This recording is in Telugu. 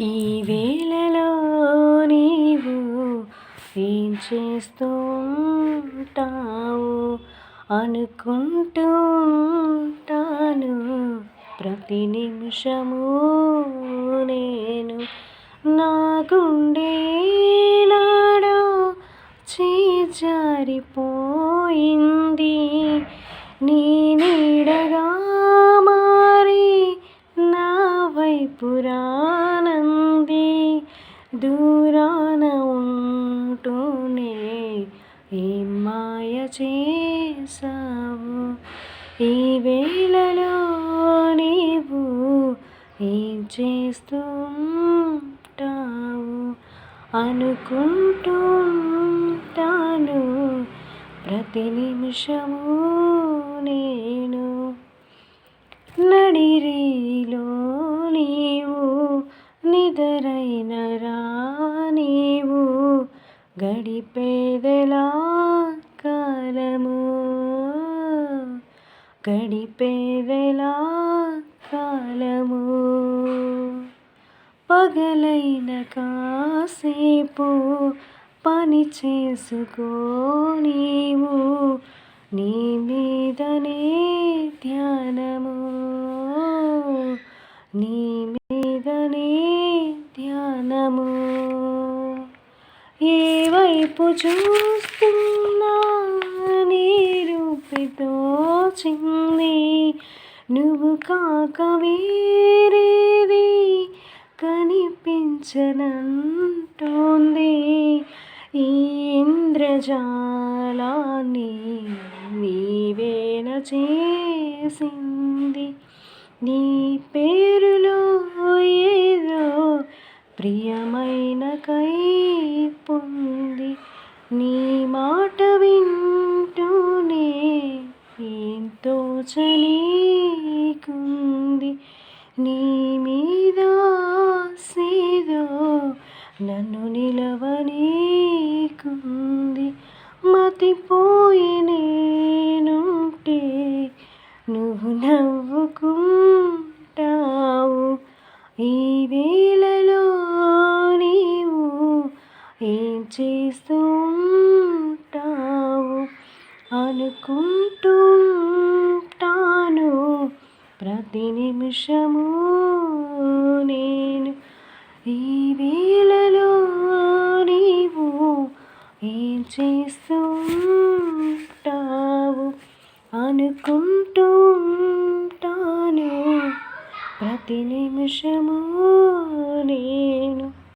ఈ వేళలో నీవు ఏం చేస్తూ ఉంటావు? అనుకుంటూ ఉంటాను. ప్రతి నిమిషము నేను నా గుండె చేజారిపోయింది. నీ నీడగా మారి నా వైపు దూరాన ఉంటూనే ఈ మాయ చేసావు ఈ వేళలో నీవు ఏం చేస్తుంటావు? అనుకుంటుంటాను. ప్రతి నిమిషము నేను నడిరీలో గడిపేదెలా కాలము గడిపేదెలా కాలము పగలైన కాసేపు పని చేసుకో నీవు. నీ మీదనే ధ్యానము. నీ మీదనే ధ్యానము. వైపు చూస్తున్నా నీ రూపితో చింది నువ్వు కాక వేరేది కనిపించనంటోంది. ఈ ఇంద్రజాలాన్ని నీవేన చేసింది. నీ పేరులో ఏదో ప్రియమైన కైపుంది నీకుంది. నీ మీద సేదో నన్ను నిలవనీకుంది. మతిపోయి నేనుంటే నువ్వు నవ్వుకుంటావు. ఈ వేళలో నీవు ఏం చేస్తూ ఉంటావు? అనుకుంటూ నిమిషము నేను ఈ వేళలో నీవు ఏం చేస్తుంటావు? అనుకుంటూ ఉంటాను. ప్రతి నిమిషము నేను